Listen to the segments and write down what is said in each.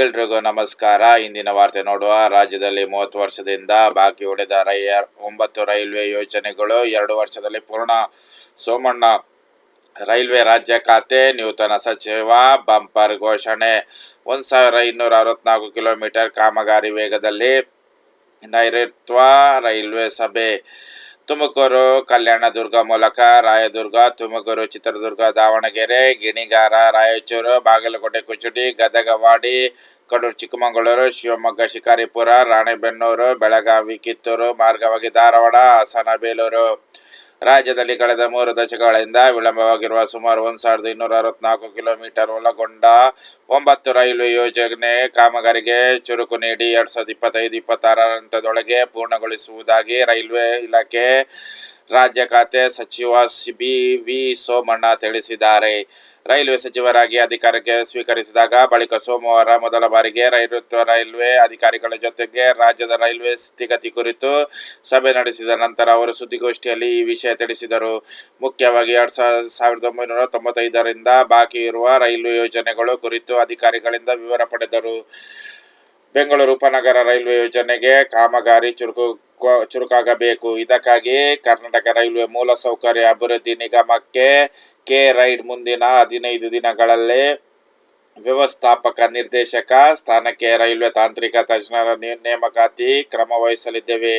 ಎಲ್ರಿಗೂ ನಮಸ್ಕಾರ. ಇಂದಿನ ವಾರ್ತೆ ನೋಡುವ ರಾಜ್ಯದಲ್ಲಿ ಮೂವತ್ತು ವರ್ಷದಿಂದ ಬಾಕಿ ಉಳಿದ ರೈ ಒಂಬತ್ತು ರೈಲ್ವೆ ಯೋಜನೆಗಳು ಎರಡು ವರ್ಷದಲ್ಲಿ ಪೂರ್ಣ. ಸೋಮಣ್ಣ, ರೈಲ್ವೆ ರಾಜ್ಯ ಖಾತೆ, ನೂತನ ಸಚಿವ, ಬಂಪರ್ ಘೋಷಣೆ. ಒಂದು ಸಾವಿರ ಇನ್ನೂರ ಅರವತ್ನಾಲ್ಕು ಕಿಲೋಮೀಟರ್ ಕಾಮಗಾರಿ ವೇಗದಲ್ಲಿ ನೈಋತ್ಯ ರೈಲ್ವೆ ಸಭೆ. ತುಮಕೂರು, ಕಲ್ಯಾಣದುರ್ಗ ಮೂಲಕ ರಾಯದುರ್ಗ, ತುಮಕೂರು, ಚಿತ್ರದುರ್ಗ, ದಾವಣಗೆರೆ, ಗಿಣಿಗಾರ, ರಾಯಚೂರು, ಬಾಗಲಕೋಟೆ, ಕುಚುಡಿ, ಗದಗವಾಡಿ, ಕಡೂರು, ಚಿಕ್ಕಮಗಳೂರು, ಶಿವಮೊಗ್ಗ, ಶಿಕಾರಿಪುರ, ರಾಣೆಬೆನ್ನೂರು, ಬೆಳಗಾವಿ, ಕಿತ್ತೂರು, ಮಾರ್ಗವಾಗಿ ಧಾರವಾಡ, ಹಾಸನ, ಬೇಲೂರು. ರಾಜ್ಯದಲ್ಲಿ ಕಳೆದ ಮೂರು ದಶಕಗಳಿಂದ ವಿಳಂಬವಾಗಿರುವ ಸುಮಾರು ಒಂದು ಸಾವಿರದ ಇನ್ನೂರ ಅರವತ್ನಾಲ್ಕು ಕಿಲೋಮೀಟರ್ ಒಳಗೊಂಡ ಒಂಬತ್ತು ರೈಲು ಯೋಜನೆ ಕಾಮಗಾರಿಗೆ ಚುರುಕು ನೀಡಿ ಎರಡ್ ಸಾವಿರದ ಇಪ್ಪತ್ತೈದು ಇಪ್ಪತ್ತಾರರ ಹಂತದೊಳಗೆ ಪೂರ್ಣಗೊಳಿಸುವುದಾಗಿ ರೈಲ್ವೆ ಇಲಾಖೆ ರಾಜ್ಯ ಖಾತೆ ಸಚಿವ ಸಿ ಬಿ ವಿ ಸೋಮಣ್ಣ ತಿಳಿಸಿದ್ದಾರೆ. ರೈಲ್ವೆ ಸಚಿವರಾಗಿ ಅಧಿಕಾರಕ್ಕೆ ಸ್ವೀಕರಿಸಿದಾಗ ಬಳಿಕ ಸೋಮವಾರ ಮೊದಲ ಬಾರಿಗೆ ನೈಋತ್ಯ ರೈಲ್ವೆ ಅಧಿಕಾರಿಗಳ ಜೊತೆಗೆ ರಾಜ್ಯದ ರೈಲ್ವೆ ಸ್ಥಿತಿಗತಿ ಕುರಿತು ಸಭೆ ನಡೆಸಿದ ನಂತರ ಅವರು ಸುದ್ದಿಗೋಷ್ಠಿಯಲ್ಲಿ ಈ ವಿಷಯ ತಿಳಿಸಿದರು. ಮುಖ್ಯವಾಗಿ ಎರಡು ಸಾವಿರದ ಒಂಬೈನೂರ ತೊಂಬತ್ತೈದರಿಂದ ಬಾಕಿ ಇರುವ ರೈಲ್ವೆ ಯೋಜನೆಗಳು ಕುರಿತು ಅಧಿಕಾರಿಗಳಿಂದ ವಿವರ ಪಡೆದರು. ಬೆಂಗಳೂರು ಉಪನಗರ ರೈಲ್ವೆ ಯೋಜನೆಗೆ ಕಾಮಗಾರಿ ಚುರುಕು ಚುರುಕಾಗಬೇಕು. ಇದಕ್ಕಾಗಿ ಕರ್ನಾಟಕ ರೈಲ್ವೆ ಮೂಲಸೌಕರ್ಯ ಅಭಿವೃದ್ಧಿ ನಿಗಮಕ್ಕೆ ಕೆ ರೈಡ್ ಮುಂದಿನ ಹದಿನೈದು ದಿನಗಳಲ್ಲಿ ವ್ಯವಸ್ಥಾಪಕ ನಿರ್ದೇಶಕ, ಸ್ಥಾನಕ್ಕೆ ರೈಲ್ವೆ ತಾಂತ್ರಿಕ ತಜ್ಞರ ನೇಮಕಾತಿ ಕ್ರಮ ವಹಿಸಲಿದ್ದೇವೆ.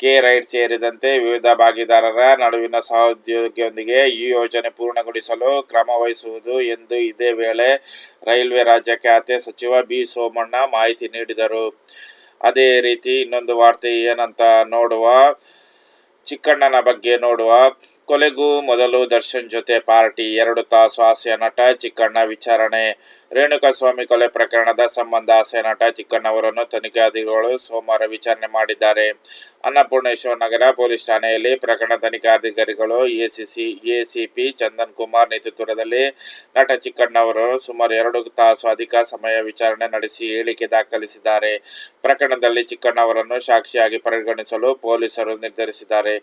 ಕೆ ರೈಡ್ ಸೇರಿದಂತೆ ವಿವಿಧ ಭಾಗಿದಾರರ ನಡುವಿನ ಸಹೋದ್ಯೋಗಿಯೊಂದಿಗೆ ಈ ಯೋಜನೆ ಪೂರ್ಣಗೊಳಿಸಲು ಕ್ರಮ ವಹಿಸುವುದು ಎಂದು ಇದೇ ವೇಳೆ ರೈಲ್ವೆ ರಾಜ್ಯ ಖಾತೆ ಸಚಿವ ಬಿ ಸೋಮಣ್ಣ ಮಾಹಿತಿ ನೀಡಿದರು. ಅದೇ ರೀತಿ ಇನ್ನೊಂದು ವಾರ್ತೆ ಏನಂತ ನೋಡುವ, ಚಿಕ್ಕಣ್ಣನ ಬಗ್ಗೆ ನೋಡುವ. ಕೊಲೆಗೂ ಮೊದಲು ದರ್ಶನ್ ಜೊತೆ ಪಾರ್ಟಿ, ಎರಡು ತಾಸು ಹಾಸ್ಯ ನಟ ಚಿಕ್ಕಣ್ಣ ವಿಚಾರಣೆ. ರೇಣುಕಾಸ್ವಾಮಿ ಕೊಲೆ ಪ್ರಕರಣದ ಸಂಬಂಧ ಆಸೆ ನಟ ಚಿಕ್ಕಣ್ಣವರನ್ನು ತನಿಖಾಧಿಕಾರಿಗಳು ಸೋಮವಾರ ವಿಚಾರಣೆ ಮಾಡಿದ್ದಾರೆ. ಅನ್ನಪೂರ್ಣೇಶ್ವರ ನಗರ ಪೊಲೀಸ್ ಠಾಣೆಯಲ್ಲಿ ಪ್ರಕರಣ ತನಿಖಾಧಿಕಾರಿಗಳು ಎಸಿಸಿ, ಎಸಿಪಿ ಚಂದನ್ ಕುಮಾರ್ ನೇತೃತ್ವದಲ್ಲಿ ನಟ ಚಿಕ್ಕಣ್ಣವರು ಸುಮಾರು ಎರಡು ತಾಸು ಅಧಿಕ ಸಮಯ ವಿಚಾರಣೆ ನಡೆಸಿ ಹೇಳಿಕೆ ದಾಖಲಿಸಿದ್ದಾರೆ. ಪ್ರಕರಣದಲ್ಲಿ ಚಿಕ್ಕಣ್ಣವರನ್ನು ಸಾಕ್ಷಿಯಾಗಿ ಪರಿಗಣಿಸಲು ಪೊಲೀಸರು ನಿರ್ಧರಿಸಿದ್ದಾರೆ.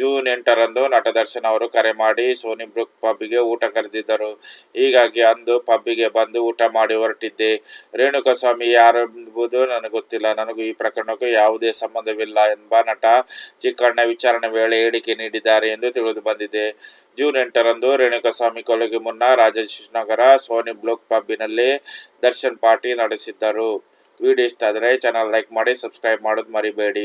ಜೂನ್ ಎಂಟರಂದು ನಟ ದರ್ಶನ್ ಅವರು ಕರೆ ಮಾಡಿ ಸೋನಿ ಬ್ರುಕ್ ಪಬ್ಗೆ ಊಟ ಕರೆದಿದ್ದರು. ಹೀಗಾಗಿ ಅಂದು ಪಬ್ಬಿಗೆ ಬಂದು ಊಟ ಮಾಡಿ ಹೊರಟಿದ್ದೆ. ರೇಣುಕಾಸ್ವಾಮಿ ಯಾರೆಂಬುದು ನನಗೆ ಗೊತ್ತಿಲ್ಲ. ನನಗೂ ಈ ಪ್ರಕರಣಕ್ಕೂ ಯಾವುದೇ ಸಂಬಂಧವಿಲ್ಲ ಎಂಬ ನಟ ಚಿಕ್ಕಣ್ಣ ವಿಚಾರಣೆ ವೇಳೆ ಹೇಳಿಕೆ ನೀಡಿದ್ದಾರೆ ಎಂದು ತಿಳಿದು ಬಂದಿದೆ. ಜೂನ್ ಎಂಟರಂದು ರೇಣುಕಾಸ್ವಾಮಿ ಕೊಲೆಗೆ ಮುನ್ನ ರಾಜೇಶ್ನಗರ ಸೋನಿ ಬ್ಲೂಕ್ ಪಬ್ಬಿನಲ್ಲಿ ದರ್ಶನ್ ಪಾರ್ಟಿ ನಡೆಸಿದ್ದರು. ವಿಡಿಯೋ ಇಷ್ಟ ಆದರೆ ಚಾನಲ್ ಲೈಕ್ ಮಾಡಿ ಸಬ್ಸ್ಕ್ರೈಬ್ ಮಾಡೋದು ಮರಿಬೇಡಿ.